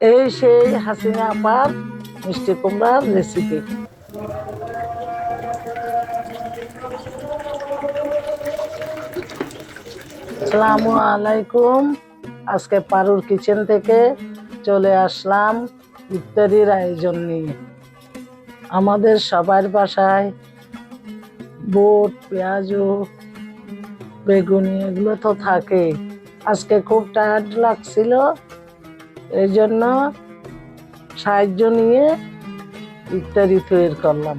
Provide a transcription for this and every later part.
এই সেই হাসিনা আপার মিষ্টি কুমড়ার রেসিপি আসসালামু আলাইকুম। আজকে পারুর কিচেন থেকে চলে আসলাম ইফতারির আয়োজন নিয়ে। আমাদের সবার বাসায় বোট, পেঁয়াজু, বেগুনি, এগুলো তো থাকে। আজকে খুব টায়ার্ড লাগছিল। এই জন্য সাহায্য নিয়ে ইত্যাদি তৈরি করলাম।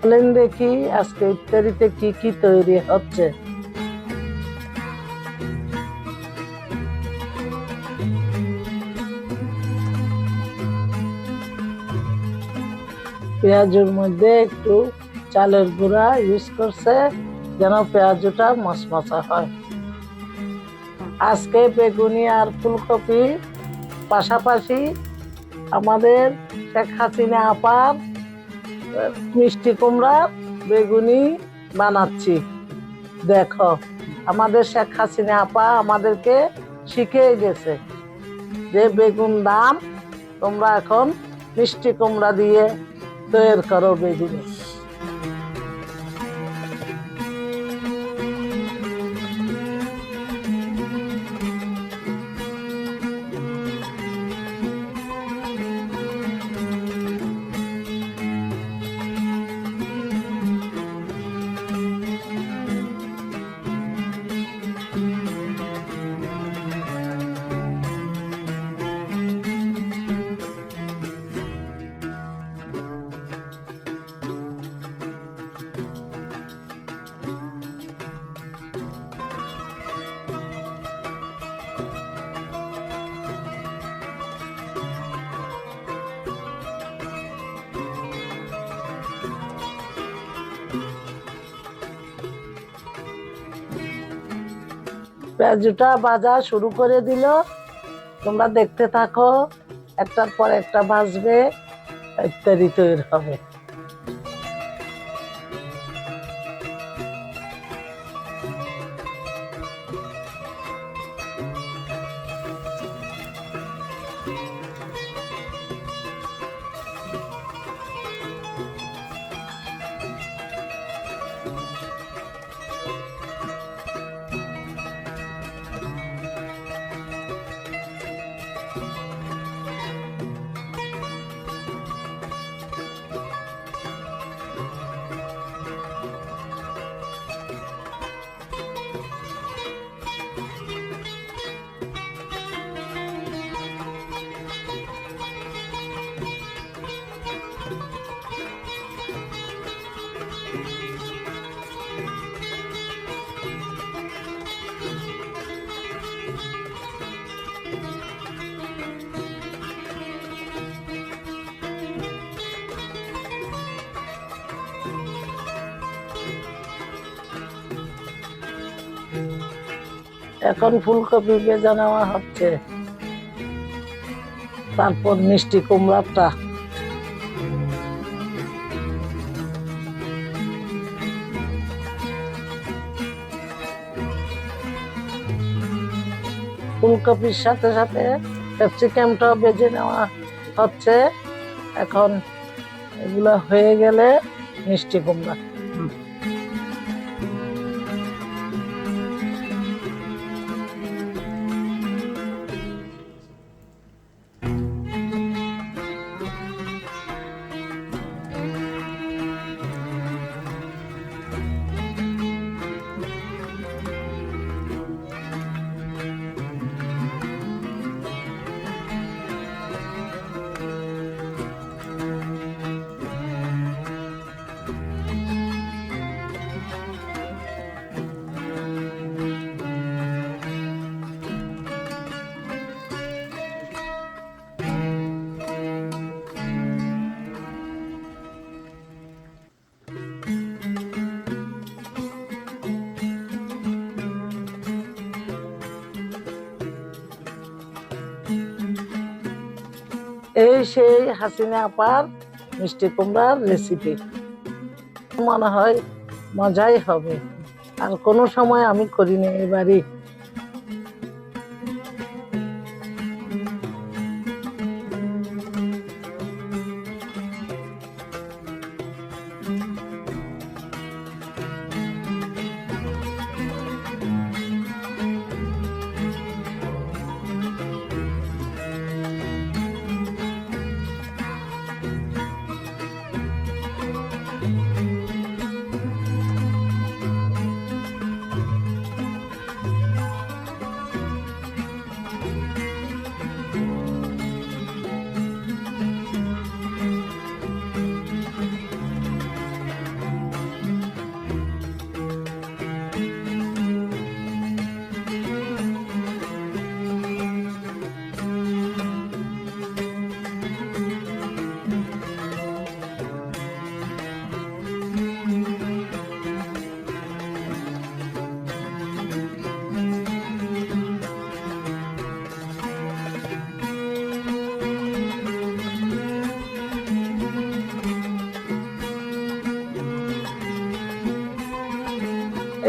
বলেন দেখি আজকে ইত্যাদিতে কি কি তৈরি হচ্ছে। পেঁয়াজের মধ্যে একটু চালের গুঁড়া ইউজ করছে, যেন পেঁয়াজুটা মশমশা হয়। আজকে বেগুনি আর ফুলকপি পাশাপাশি আমাদের শেখ হাসিনা আপার মিষ্টি কুমড়া বেগুনি বানাচ্ছি। দেখো, আমাদের শেখ হাসিনা আপা আমাদেরকে শিখিয়ে গেছে যে বেগুন দাম তোমরা এখন মিষ্টি কুমড়া দিয়ে তৈরি করো বেগুনি। পেঁয়াজুটা বাজা শুরু করে দিল। তোমরা দেখতে থাকো, একটার পর একটা বাজবে ইত্যাদি তৈরি হবে। এখন ফুলকপি ভেজে নেওয়া হচ্ছে। তারপর মিষ্টি কুমড়াটা। ফুলকপির সাথে সাথে ক্যাপসিকামটাও বেজে নেওয়া হচ্ছে। এখন এগুলো হয়ে গেলে মিষ্টি কুমড়া। এই সেই হাসিনা আপার মিষ্টি কুমড়ার রেসিপি মনে হয় মজাই হবে। আর কোনো সময় আমি করিনি এবারই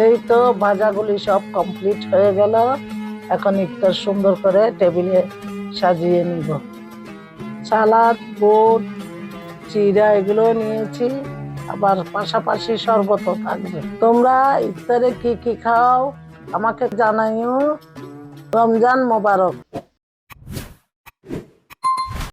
এই তো ভাজাগুলি সব কমপ্লিট হয়ে গেল। এখন ইফতার সুন্দর করে টেবিলে সাজিয়ে নিব। সালাদ, বুট চিরা এগুলো নিয়েছি। আবার পাশাপাশি শরবতও থাকবে। তোমরা ইফতারে কি কি খাও আমাকে জানাইও। রমজান মোবারক।